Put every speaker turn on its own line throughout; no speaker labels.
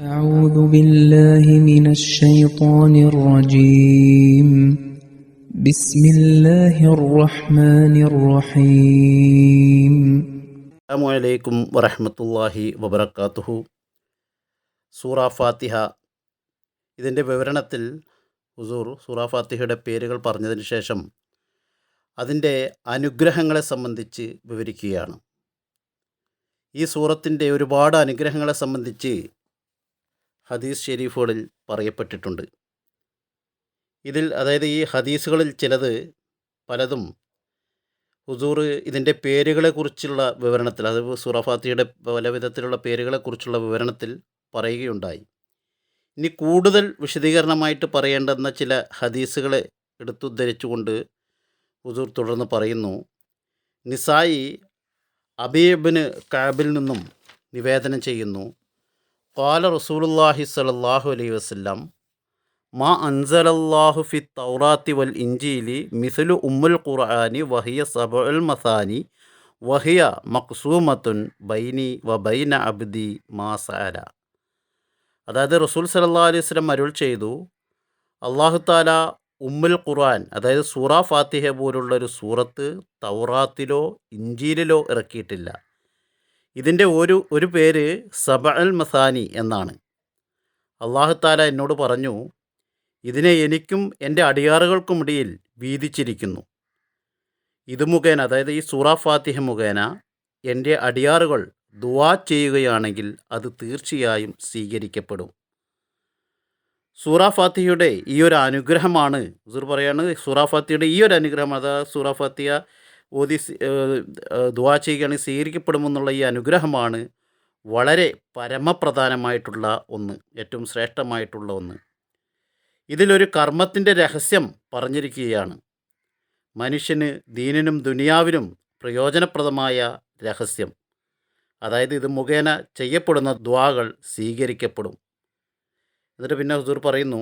أعوذ بالله من الشيطان الرجيم بسم الله الرحمن الرحيم
അസ്സാമലൈക്കും വറഹമത്തല്ലാഹി വബർക്കാത്തുഹു സൂറ ഫാത്തിഹ ഇതിൻ്റെ വിവരണത്തിൽ ഹുസൂർ സൂറ ഫാത്തിഹയുടെ പേരുകൾ പറഞ്ഞതിന് ശേഷം അതിൻ്റെ അനുഗ്രഹങ്ങളെ സംബന്ധിച്ച് വിവരിക്കുകയാണ് ഈ സൂറത്തിൻ്റെ ഒരുപാട് അനുഗ്രഹങ്ങളെ സംബന്ധിച്ച് ഹദീസ് ഷെരീഫുകളിൽ പറയപ്പെട്ടിട്ടുണ്ട്. ഇതിൽ അതായത് ഈ ഹദീസുകളിൽ ചിലത് പലതും ഹുസൂർ ഇതിന്റെ പേരുകളെക്കുറിച്ചുള്ള വിവരണത്തിൽ അത് സുറഫാത്തിയുടെ പല വിധത്തിലുള്ള പേരുകളെക്കുറിച്ചുള്ള വിവരണത്തിൽ പറയുകയുണ്ടായി. ഇനി കൂടുതൽ വിശദീകരണമായിട്ട് പറയേണ്ടെന്ന ചില ഹദീസുകളെ എടുത്തുദ്ധരിച്ചുകൊണ്ട് ഹുസൂർ തുടർന്ന് പറയുന്നു. നിസായി അബീബിന് കാബിൽ നിന്നും നിവേദനം ചെയ്യുന്നു. കാല الله صلى الله عليه وسلم ما أنزل الله في التوراة والإنجيل مثل أم القرآن وهي سبع المثاني وهي مقصومة بيني وبين عبدي ما سأل അതായത് റസൂൽ സലല്ലാ അലൈഹി സ്വലം അരുൾ ചെയ്തു അള്ളാഹു താല ഉമ്മുൽ ഖുർആൻ അതായത് സൂറ ഫാത്തിഹ പോലുള്ള ഒരു സൂറത്ത് തൗറാത്തിലോ ഇഞ്ചീലിലോ ഇറക്കിയിട്ടില്ല ഇതിന്റെ ഒരു ഒരു പേര് സബ അൽ മസാനി എന്നാണ്. അള്ളാഹുത്താല എന്നോട് പറഞ്ഞു ഇതിനെ എനിക്കും എന്റെ അടിയാറുകൾക്കുമിടയിൽ വീതിച്ചിരിക്കുന്നു. ഇത് മുഖേന അതായത് ഈ സൂറ ഫാത്തിഹ മുഖേന എന്റെ അടിയാറുകൾ ദുവാ ചെയ്യുകയാണെങ്കിൽ അത് തീർച്ചയായും സ്വീകരിക്കപ്പെടും. സൂറ ഫാത്തിഹയുടെ ഈ ഒരു അനുഗ്രഹമാണ് ഹുസൂർ പറയാണ് സൂറ ഫാത്തിയുടെ ഈ ഒരു അനുഗ്രഹം അതായത് സൂറ ഫാത്തിഹ ഓതി ദുവാ ചെയ്യുകയാണെങ്കിൽ സ്വീകരിക്കപ്പെടുമെന്നുള്ള ഈ അനുഗ്രഹമാണ് വളരെ പരമപ്രധാനമായിട്ടുള്ള ഒന്ന് ഏറ്റവും ശ്രേഷ്ഠമായിട്ടുള്ള ഒന്ന്. ഇതിലൊരു കർമ്മത്തിന്റെ രഹസ്യം പറഞ്ഞിരിക്കുകയാണ്. മനുഷ്യന് ദീനിനും ദുനിയാവിനും പ്രയോജനപ്രദമായ രഹസ്യം. അതായത് ഇത് മുഖേന ചെയ്യപ്പെടുന്ന ദ്വാകൾ സ്വീകരിക്കപ്പെടും. എന്നിട്ട് പിന്നെ ഹുസൂർ പറയുന്നു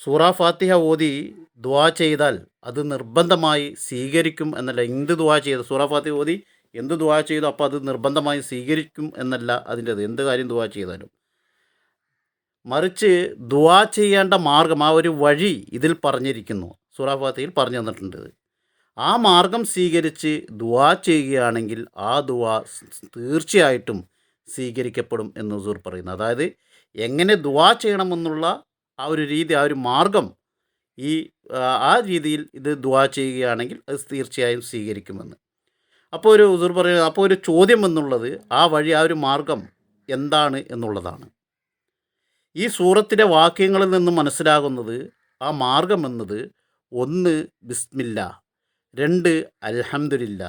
സൂറ ഫാത്തിഹ ഓതി ദ്വാ ചെയ്താൽ അത് നിർബന്ധമായി സ്വീകരിക്കും എന്നല്ല. എന്ത് ദ്വാ ചെയ്ത്? സൂറ ഫാത്തിഹ ഓതി എന്ത് ദ്വാ ചെയ്തു? അപ്പോൾ അത് നിർബന്ധമായി സ്വീകരിക്കും എന്നല്ല അതിന്റെത്. എന്ത് കാര്യം ദ്വാ ചെയ്താലും. മറിച്ച് ദ്വാ ചെയ്യേണ്ട മാർഗം ആ ഒരു വഴി ഇതിൽ പറഞ്ഞിരിക്കുന്നു. സൂറാഫാത്തിയിൽ പറഞ്ഞു തന്നിട്ടുണ്ട്. ആ മാർഗം സ്വീകരിച്ച് ദ്വാ ചെയ്യുകയാണെങ്കിൽ ആ ദ്വാ തീർച്ചയായിട്ടും സ്വീകരിക്കപ്പെടും എന്ന് ഹുസൂർ പറയുന്നു. അതായത് എങ്ങനെ ദ്വാ ചെയ്യണമെന്നുള്ള ആ ഒരു രീതി ആ ഒരു മാർഗം ഈ ആ, രീതിയിൽ ഇത് ദുവാ ചെയ്യുകയാണെങ്കിൽ അത് തീർച്ചയായും സ്വീകരിക്കുമെന്ന്. അപ്പോൾ ഒരു ഉസുർ പറയുന്നത് അപ്പോൾ ഒരു ചോദ്യം എന്നുള്ളത് ആ വഴി ആ ഒരു മാർഗം എന്താണ് എന്നുള്ളതാണ്. ഈ സൂറത്തിന്റെ വാക്യങ്ങളിൽ നിന്ന് മനസ്സിലാകുന്നത് ആ മാർഗം എന്നത് ഒന്ന് ബിസ്മില്ല രണ്ട് അൽഹംദുലില്ല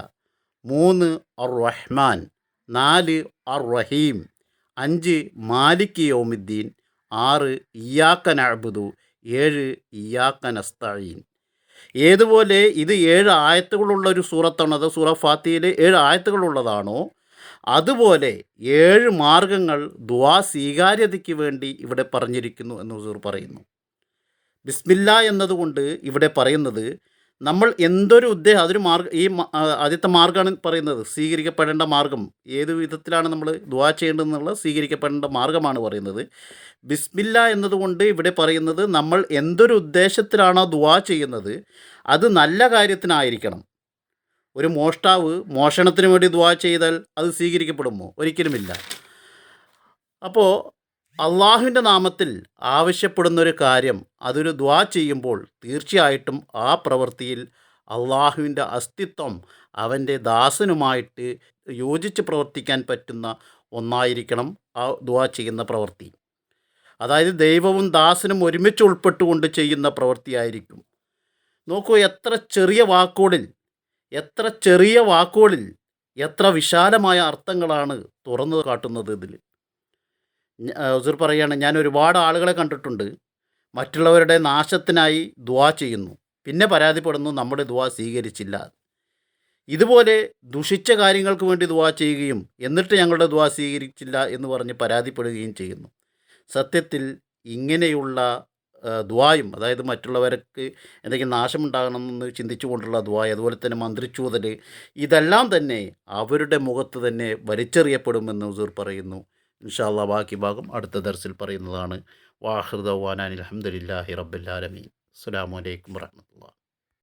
മൂന്ന് അർ റഹ്മാൻ നാല് അർ റഹീം അഞ്ച് മാലിക് യോമിദ്ദീൻ ആറ് ഇയാക്ക നഅബുദു. ഏഴ് ഇയാക്ക നസ്തഈൻ. ഏതുപോലെ ഇത് ഏഴ് ആയത്തുകളുള്ള ഒരു സൂറത്താണ് സൂറ ഫാത്തിയിൽ ഏഴ് ആയത്തുകളുള്ളതാണോ? അതുപോലെ ഏഴ് മാർഗങ്ങൾ ദ്വാ സ്വീകാര്യതയ്ക്ക് വേണ്ടി ഇവിടെ പറഞ്ഞിരിക്കുന്നു എന്ന് ഹുസൂർ പറയുന്നു. ബിസ്മില്ല എന്നതുകൊണ്ട് ഇവിടെ പറയുന്നത് നമ്മൾ എന്തൊരു ഉദ്ദേശം അതൊരു മാർഗ് ഈ ആദ്യത്തെ മാർഗമാണ് പറയുന്നത്. സ്വീകരിക്കപ്പെടേണ്ട മാർഗം. ഏത് വിധത്തിലാണ് നമ്മൾ ദ്വാ ചെയ്യേണ്ടതെന്നുള്ള സ്വീകരിക്കപ്പെടേണ്ട മാർഗമാണ് പറയുന്നത്. ബിസ്മില്ല എന്നതുകൊണ്ട് ഇവിടെ പറയുന്നത് നമ്മൾ എന്തൊരു ഉദ്ദേശത്തിലാണോ ദ്വാ ചെയ്യുന്നത് അത് നല്ല കാര്യത്തിനായിരിക്കണം. ഒരു മോഷ്ടാവ് മോഷണത്തിന് വേണ്ടി ദ്വാ ചെയ്താൽ അത് സ്വീകരിക്കപ്പെടുമോ? ഒരിക്കലുമില്ല. അപ്പോൾ അള്ളാഹുവിന്റെ നാമത്തിൽ ആവശ്യപ്പെടുന്നൊരു കാര്യം അതൊരു ദ്വാ ചെയ്യുമ്പോൾ തീർച്ചയായിട്ടും ആ പ്രവൃത്തിയിൽ അള്ളാഹുവിന്റെ അസ്തിത്വം അവന്റെ ദാസനുമായിട്ട് യോജിച്ച് പ്രവർത്തിക്കാൻ പറ്റുന്ന ഒന്നായിരിക്കണം ആ ദ്വാ ചെയ്യുന്ന പ്രവൃത്തി. അതായത് ദൈവവും ദാസനും ഒരുമിച്ച് ഉൾപ്പെട്ടുകൊണ്ട് ചെയ്യുന്ന പ്രവൃത്തിയായിരിക്കും. നോക്കൂ എത്ര ചെറിയ വാക്കുകളിൽ എത്ര ചെറിയ വാക്കുകളിൽ എത്ര വിശാലമായ അർത്ഥങ്ങളാണ് തുറന്നു കാട്ടുന്നത് ഇതിൽ. ഹുസൂർ പറയുകയാണ് ഞാൻ ഒരുപാട് ആളുകളെ കണ്ടിട്ടുണ്ട്. മറ്റുള്ളവരുടെ നാശത്തിനായി ദുവാ ചെയ്യുന്നു. പിന്നെ പരാതിപ്പെടുന്നു നമ്മുടെ ദുവാ സ്വീകരിച്ചില്ല. ഇതുപോലെ ദുഷിച്ച കാര്യങ്ങൾക്ക് വേണ്ടി ദുവാ ചെയ്യുകയും എന്നിട്ട് ഞങ്ങളുടെ ദുവാ സ്വീകരിച്ചില്ല എന്ന് പറഞ്ഞ് പരാതിപ്പെടുകയും ചെയ്യുന്നു. സത്യത്തിൽ ഇങ്ങനെയുള്ള ദ്വായും അതായത് മറ്റുള്ളവർക്ക് എന്തെങ്കിലും നാശമുണ്ടാകണമെന്ന് ചിന്തിച്ചുകൊണ്ടുള്ള ദ്വായ അതുപോലെ തന്നെ മന്ത്രിച്ചൂതൽ ഇതെല്ലാം തന്നെ അവരുടെ മുഖത്ത് തന്നെ വലിച്ചെറിയപ്പെടുമെന്ന് ഹുസൂർ പറയുന്നു. ഇൻഷാല്ലാ ബാക്കി ഭാഗം അടുത്ത ദർസിൽ പറയുന്നതാണ് വാഹൃദ വാനാൻ അലഹമുല്ലാഹി റബ്ബുല്ലാലമീൻ അസ്സാം വലൈക്കും വർഹമത്തുള്ള